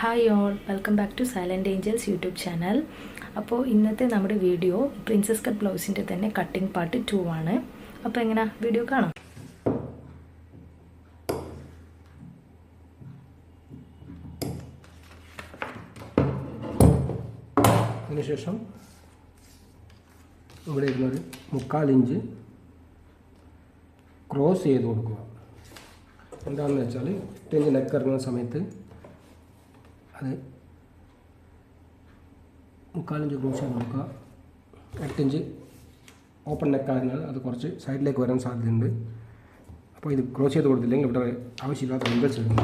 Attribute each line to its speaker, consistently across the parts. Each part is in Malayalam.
Speaker 1: Hi all welcome back to Silent Angels YouTube channel അപ്പോൾ ഇന്നത്തെ നമ്മുടെ വീഡിയോ പ്രിൻസസ് കട്ട് ബ്ലൗസിന്റെ തന്നെ കട്ടിംഗ് പാർട്ട് ടു ആണ്. അപ്പോൾ എങ്ങനെ? വീഡിയോ കാണാം.
Speaker 2: അതിനുശേഷം ഇവിടെ ഇരുന്നൊരു മുക്കാൽ ഇഞ്ച് ക്രോസ് ചെയ്ത് കൊടുക്കുക. എന്താണെന്ന് വെച്ചാൽ ഇട്ടിഞ്ച് നെക്ക് ഇറങ്ങുന്ന സമയത്ത് അത് മുക്കാലിഞ്ച് ചെയ്ത് കൊടുക്കുക എട്ടിഞ്ച് ഓപ്പൺ നെക്കായതിനാൽ അത് കുറച്ച് സൈഡിലേക്ക് വരാൻ സാധ്യതയുണ്ട്. അപ്പോൾ ഇത് ക്രോസ് ചെയ്ത് കൊടുത്തില്ലെങ്കിൽ ഇവിടെ ആവശ്യമില്ലാത്ത റിംഗിൾസ് ഇടുന്നു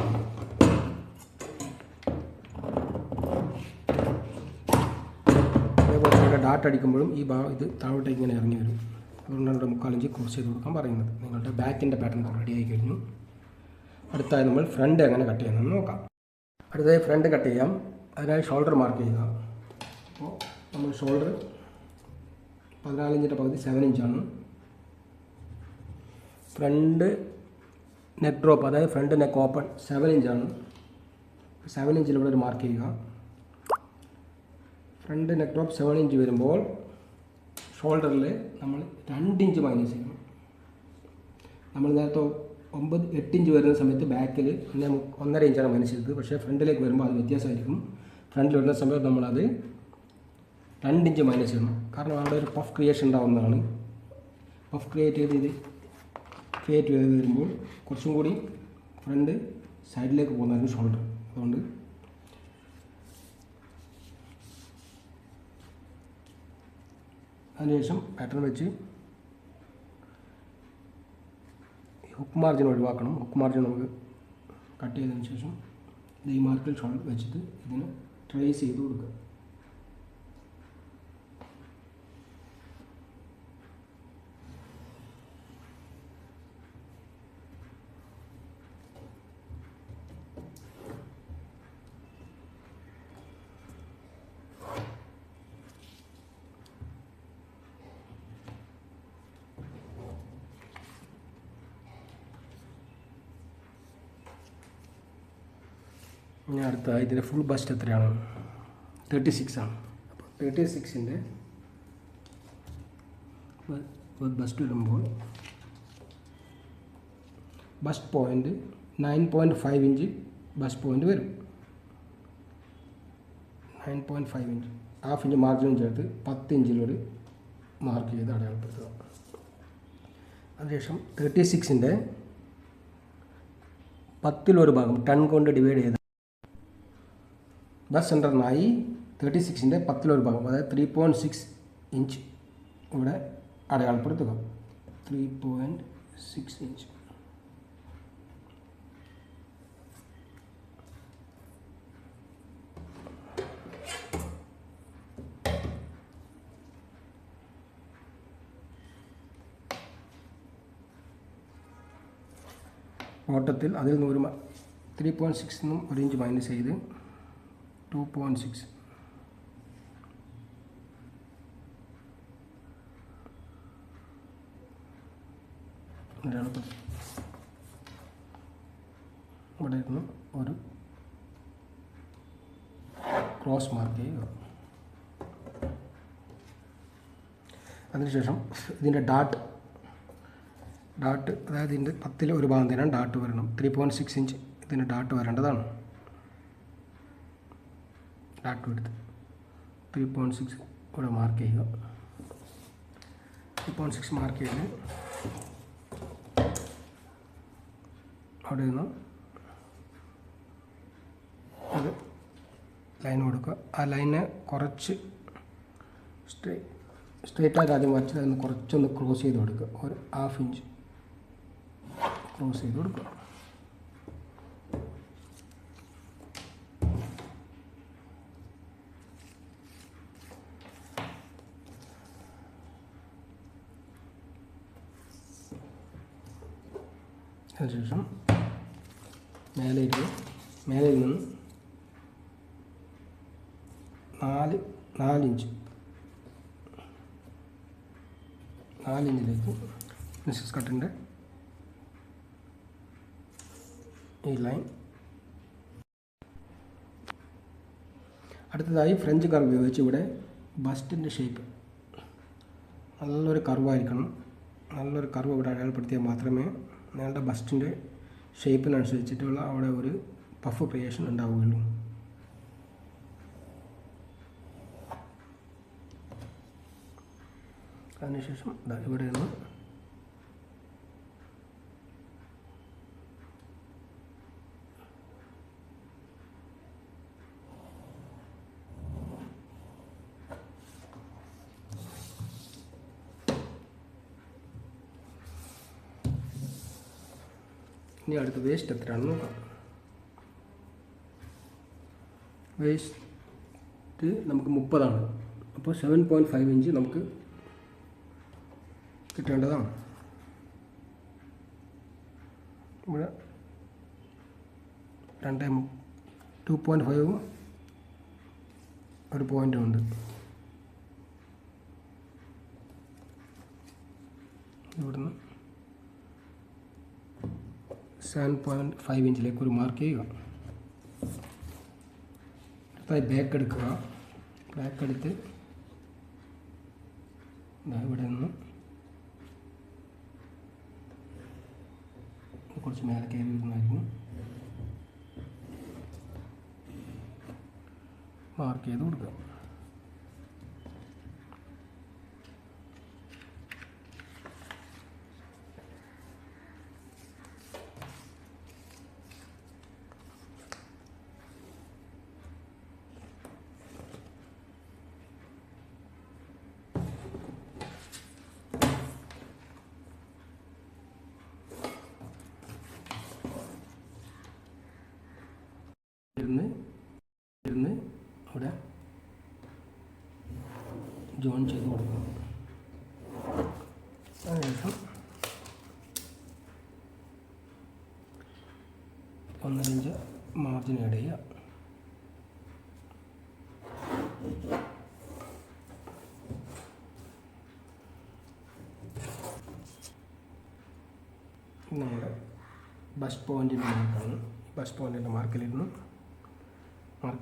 Speaker 2: അതേപോലെ ഇവിടെ അടിക്കുമ്പോഴും ഈ ഭാഗം ഇത് താഴോട്ടേക്ക് ഇങ്ങനെ ഇറങ്ങി വരും. അതുകൊണ്ടാണ് ഇവിടെ മുക്കാലിഞ്ച് ക്രോസ് ചെയ്ത് കൊടുക്കാൻ പറയുന്നത്. നിങ്ങളുടെ ബാക്കിന്റെ പാറ്റേൺ റെഡി ആയി കഴിഞ്ഞു. അടുത്തായി നമ്മൾ ഫ്രണ്ട് എങ്ങനെ കട്ട് ചെയ്യുന്നതെന്ന് നോക്കാം. അടുത്തതായി ഫ്രണ്ട് കട്ട് ചെയ്യാം. അതിനായി ഷോൾഡർ മാർക്ക് ചെയ്യുക. അപ്പോൾ നമ്മൾ ഷോൾഡർ പതിനാലിഞ്ചിന്റെ പകുതി സെവൻ ഇഞ്ചാണ്. ഫ്രണ്ട് നെക്ക് ഡ്രോപ്പ് അതായത് ഫ്രണ്ട് നെക്ക് ഓപ്പൺ സെവൻ ഇഞ്ചാണ്. സെവൻ ഇഞ്ചിൽ ഇവിടെ ഒരു മാർക്ക് ചെയ്യുക. Front neck drop seven inch വരുമ്പോൾ ഷോൾഡറിൽ നമ്മൾ രണ്ട് ഇഞ്ച് മൈനസ് ചെയ്യണം. നമ്മൾ നേരത്തെ ഒമ്പത് എട്ട് ഇഞ്ച് വരുന്ന സമയത്ത് ബാക്കിൽ പിന്നെ ഒന്നര ഇഞ്ചാണ് മനസ്സിലത് പക്ഷേ ഫ്രണ്ടിലേക്ക് വരുമ്പോൾ അത് വ്യത്യാസമായിരിക്കും. ഫ്രണ്ടിൽ വരുന്ന സമയത്ത് നമ്മളത് രണ്ട് ഇഞ്ച് മൈനസ് ചെയ്യണം. കാരണം അവിടെ ഒരു പഫ് ക്രിയേഷൻ ഉണ്ടാവുന്നതാണ്. പഫ് ക്രിയേറ്റ് ചെയ്ത് ഇത് ക്രിയേറ്റ് ചെയ്ത് വരുമ്പോൾ കുറച്ചും കൂടി ഫ്രണ്ട് സൈഡിലേക്ക് പോകുന്നതായിരുന്നു ഷോൾഡർ അതുകൊണ്ട് അതിനുശേഷം പാറ്റേൺ വെച്ച് ഹുക്ക് മാർജിൻ ഒഴിവാക്കണം. ഹുക്ക് മാർജിൻ നമുക്ക് കട്ട് ചെയ്തതിന് ശേഷം ഈ മാർക്കിൽ വെച്ചിട്ട് ഇതിന് ട്രേസ് ചെയ്ത് കൊടുക്കുക. ഇനി അടുത്ത ഇതിന്റെ ഫുൾ ബസ്റ്റ് എത്രയാണ്? തേർട്ടി സിക്സ് ആണ് അപ്പോൾ തേർട്ടി സിക്സിന്റെ ബസ്റ്റ് വരുമ്പോൾ bust point nine point five inch bust point വരും. Nine point five inch. Half inch മാർജിനും ചേർത്ത് പത്ത് ഇഞ്ചിലൊരു മാർക്ക് ചെയ്ത് അടയാളപ്പെടുത്തുക. അതിനുശേഷം തേർട്ടി സിക്സിന്റെ പത്തിലൊരു ഭാഗം ടൺ കൊണ്ട് ഡിവൈഡ് ചെയ്ത ബസ് സെന്ററിനായി തേർട്ടി സിക്സിന്റെ പത്തിലൊരു ഭാഗം അതായത് ത്രീ പോയിന്റ് സിക്സ് ഇഞ്ച് ഇവിടെ അടയാളപ്പെടുത്തുക. ത്രീ പോയിന്റ് സിക്സ് ഇഞ്ച് ഓട്ടത്തിൽ അതിൽ നിന്ന് ഒരു ത്രീ പോയിന്റ് സിക്സ് നിന്നും ഒരു ഇഞ്ച് മൈനസ് ചെയ്ത് ടു പോയിന്റ് സിക്സ് ഇവിടെ ഇരുന്ന് ഒരു ക്രോസ് മാർക്ക് ചെയ്യുക അതിനുശേഷം ഇതിന്റെ ഡാട്ട് ഡാട്ട് അതായത് ഇതിന്റെ പത്തിൽ ഒരു ഭാഗം തരാൻ ഡാട്ട് വരണം. ത്രീ പോയിന്റ് സിക്സ് ഇഞ്ച് ഇതിന്റെ ഡാട്ട് വരേണ്ടതാണ്. ഡാട്ട് എടുത്ത് ത്രീ പോയിന്റ് സിക്സ് ഇവിടെ മാർക്ക് ചെയ്യുക. ത്രീ പോയിന്റ് സിക്സ് മാർക്ക് ചെയ്ത് അവിടെ നിന്ന് അത് ലൈൻ കൊടുക്കുക. ആ ലൈനെ കുറച്ച് സ്ട്രേ സ്ട്രേറ്റായിട്ട് ആദ്യം വരച്ച് അതിന് കുറച്ചൊന്ന് ക്രോസ് ചെയ്ത് കൊടുക്കുക. ഒരു ഹാഫ് ഇഞ്ച് ക്രോസ് ചെയ്ത് കൊടുക്കുക. അതിനുശേഷം മേലെ ഇരുന്ന് മേലയിൽ നിന്ന് നാല് നാലിഞ്ച് നാലിഞ്ചിലേക്ക് മിസ്സസ് കട്ടിന്റെ ഈ ലൈൻ അടുത്തതായി ഫ്രഞ്ച് കർവ് ഉപയോഗിച്ച് ഇവിടെ ബസ്റ്റിന്റെ ഷേപ്പ് നല്ലൊരു കർവായിരിക്കണം നല്ലൊരു കർവ് ഇവിടെ അടയാളപ്പെടുത്തിയാൽ മാത്രമേ നിങ്ങളുടെ ബസ്റ്റിന്റെ ഷേപ്പിനനുസരിച്ചിട്ടുള്ള അവിടെ ഒരു പഫ് ക്രിയേഷൻ ഉണ്ടാവുകയുള്ളൂ. അതിനുശേഷം ഇവിടെ നിന്ന് ഇനി അടുത്ത വേസ്റ്റ് എത്രയാണെന്ന് നോക്കാം. വേസ്റ്റ് നമുക്ക് മുപ്പതാണ്. അപ്പോൾ സെവൻ പോയിന്റ് ഫൈവ് ഇഞ്ച് നമുക്ക് കിട്ടേണ്ടതാണ്. ഇവിടെ രണ്ട് ടു പോയിന്റ് ഫൈവും ഒരു പോയിന്റും ഉണ്ട്. ഇവിടുന്ന് സെവൻ പോയിന്റ് ഫൈവ് ഇഞ്ചിലേക്ക് ഒരു മാർക്ക് ചെയ്യുക. അടുത്തായി ബാക്ക് എടുക്കുക. ബാക്ക് എടുത്ത് ഇവിടെ നിന്ന് കുറച്ച് മേലെ കയറി വരുന്നതായിരിക്കും. മാർക്ക് ചെയ്ത് കൊടുക്കുക ഇരുന്ന് ഇരുന്ന് അവിടെ ജോയിൻ ചെയ്ത് കൊടുക്കണം അതിനുശേഷം ഒന്നര ഇഞ്ച് മാർജിൻ ആഡ് ചെയ്യുക നമ്മുടെ ബസ് പോയിന്റിന്റെ മാർക്കാണ് ബസ് പോയിന്റിന്റെ മാർക്കിലിരുന്ന്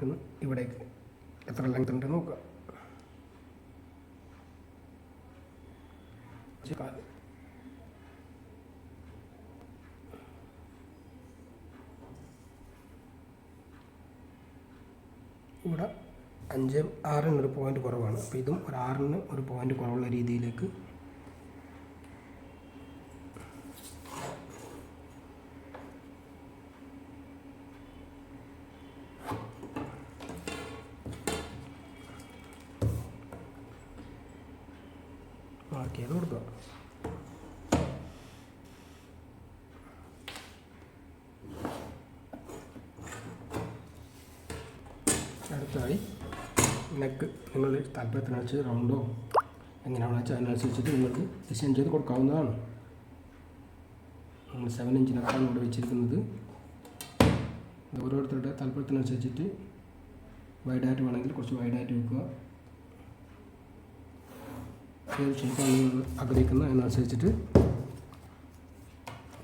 Speaker 2: നിന്ന് ഇവിടേക്ക് എത്ര ലെങ്ത് ഉണ്ട് നോക്കുക കാൽ ഇവിടെ അഞ്ച് ഒരു പോയിന്റ് കുറവാണ്. അപ്പോൾ ഇതും ഒരു ആറിന് ഒരു പോയിന്റ് കുറവുള്ള രീതിയിലേക്ക് മാർക്ക് ചെയ്ത് കൊടുക്കുക. അടുത്തായി നെക്ക് നിങ്ങൾ താല്പര്യത്തിനനുസരിച്ച് റൗണ്ടോ എങ്ങനെയാണെന്ന് വെച്ചാൽ അതിനനുസരിച്ചിട്ട് നിങ്ങൾക്ക് ഡിസൈൻ ചെയ്ത് കൊടുക്കാവുന്നതാണ്. നമ്മൾ സെവൻ ഇഞ്ചിനൊക്കെയാണ് ഇവിടെ വെച്ചിരിക്കുന്നത്. ഓരോരുത്തരുടെ താല്പര്യത്തിനനുസരിച്ചിട്ട് വൈഡായിട്ട് വേണമെങ്കിൽ കുറച്ച് വൈഡായിട്ട് വെക്കുക. ഷേപ്പാണ് നിങ്ങൾ ആഗ്രഹിക്കുന്നത് അതിനനുസരിച്ചിട്ട്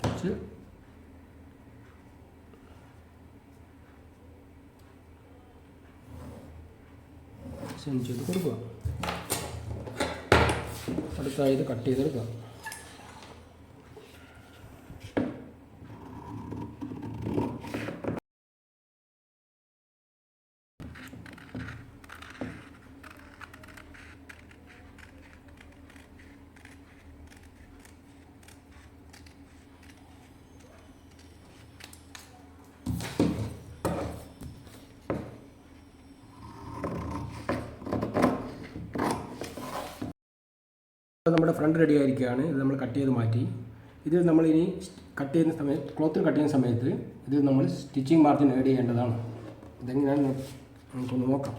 Speaker 2: കുറച്ച് സെൻഡ് ചെയ്ത് കൊടുക്കുക. അടുത്തായത് കട്ട് ചെയ്തെടുക്കുക. നമ്മുടെ ഫ്രണ്ട് റെഡി ആയിരിക്കുകയാണ്. ഇത് നമ്മൾ കട്ട് ചെയ്ത് മാറ്റി. ഇത് ഇനി കട്ട് ചെയ്യുന്ന സമയത്ത് ക്ലോത്തിൽ കട്ട് ചെയ്യുന്ന സമയത്ത് ഇത് നമ്മൾ സ്റ്റിച്ചിങ് മാർജിൻ ആഡ് ചെയ്യേണ്ടതാണ്. ഇതെങ്ങനെയാണ് നമുക്കൊന്ന് നോക്കാം.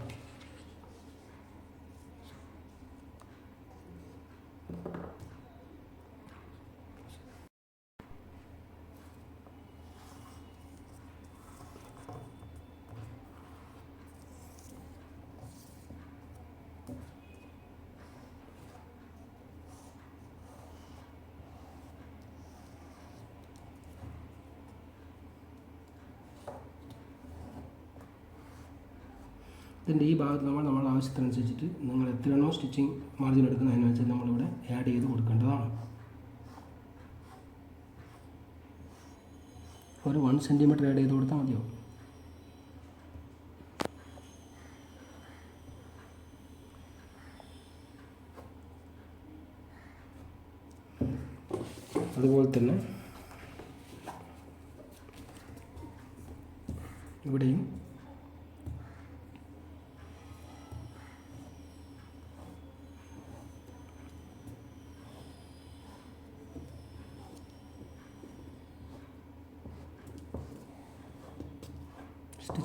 Speaker 2: ഇതിന്റെ ഈ ഭാഗത്ത് നമ്മൾ നമ്മുടെ ആവശ്യത്തിനനുസരിച്ചിട്ട് നിങ്ങൾ എത്രയാണോ സ്റ്റിച്ചിങ് മാർജിൻ എടുക്കുന്നത് അതിനനുസരിച്ച് നമ്മളിവിടെ ആഡ് ചെയ്ത് കൊടുക്കേണ്ടതാണ്. ഒരു വൺ സെന്റിമീറ്റർ ആഡ് ചെയ്ത് കൊടുത്താൽ മതിയാവും അതുപോലെ തന്നെ ഇവിടെയും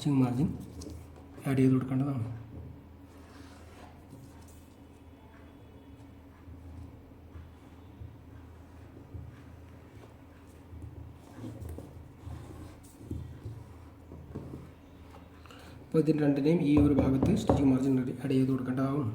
Speaker 2: സ്റ്റിച്ചിങ് മാർജിൻ ആഡ് ചെയ്ത് കൊടുക്കേണ്ടതാണ്. അപ്പോൾ ഇതിന് രണ്ടിനെയും ഈ ഒരു ഭാഗത്ത് സ്റ്റിച്ചിങ് മാർജിൻ ആഡ് ചെയ്ത് കൊടുക്കേണ്ടതാവും